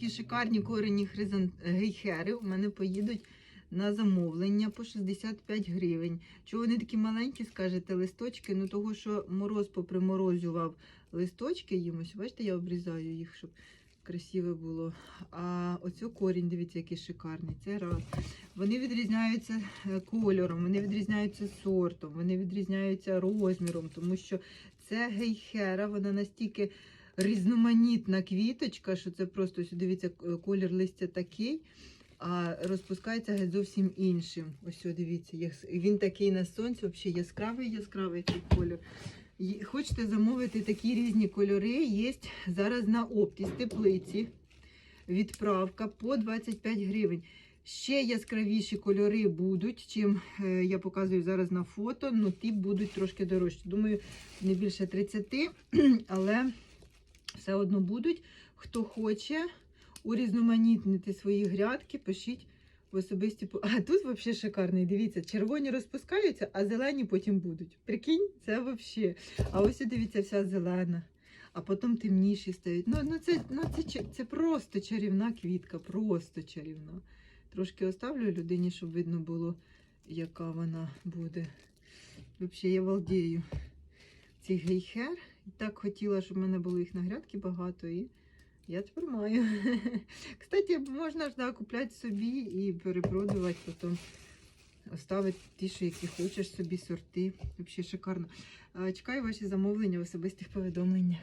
Такі шикарні корені хризан... гейхери у мене поїдуть на замовлення по 65 гривень. Чого вони такі маленькі, скажете, листочки? Ну того, що мороз поприморозював листочки їм. Ось, бачите, я обрізаю їх, щоб красиве було. А оцю корінь, дивіться, який шикарний. Це раз. Вони відрізняються е, кольором, вони відрізняються сортом, вони відрізняються розміром, тому що це гейхера, вона настільки різноманітна квіточка, що це просто ось дивіться, колір листя такий, а розпускається геть зовсім іншим. Ось дивіться, він такий на сонці, взагалі яскравий, яскравий цей колір. Хочете замовити такі різні кольори, є зараз на опті теплиці. Відправка по 25 гривень. Ще яскравіші кольори будуть, чим е, я показую зараз на фото, ну ті будуть трошки дорожчі. Думаю, не більше 30, але все одно будуть. Хто хоче урізноманітнити свої грядки, пишіть в особисті. А тут взагалі шикарний. Дивіться, червоні розпускаються, а зелені потім будуть. Прикинь, це взагалі. А ось дивіться, вся зелена. А потім темніші стають. Ну, ну, це, ну це, це просто чарівна квітка, просто чарівна. Трошки оставлю людині, щоб видно було, яка вона буде. Взагалі, я балдею. Ці гейхер. І так хотіла, щоб в мене були їх на грядки багато. І я тепер маю. Кстати, можна ж да, купляти собі і перепродувати потім. Оставити ті, що які хочеш собі сорти. Взагалі шикарно. Чекаю ваші замовлення в особистих повідомленнях.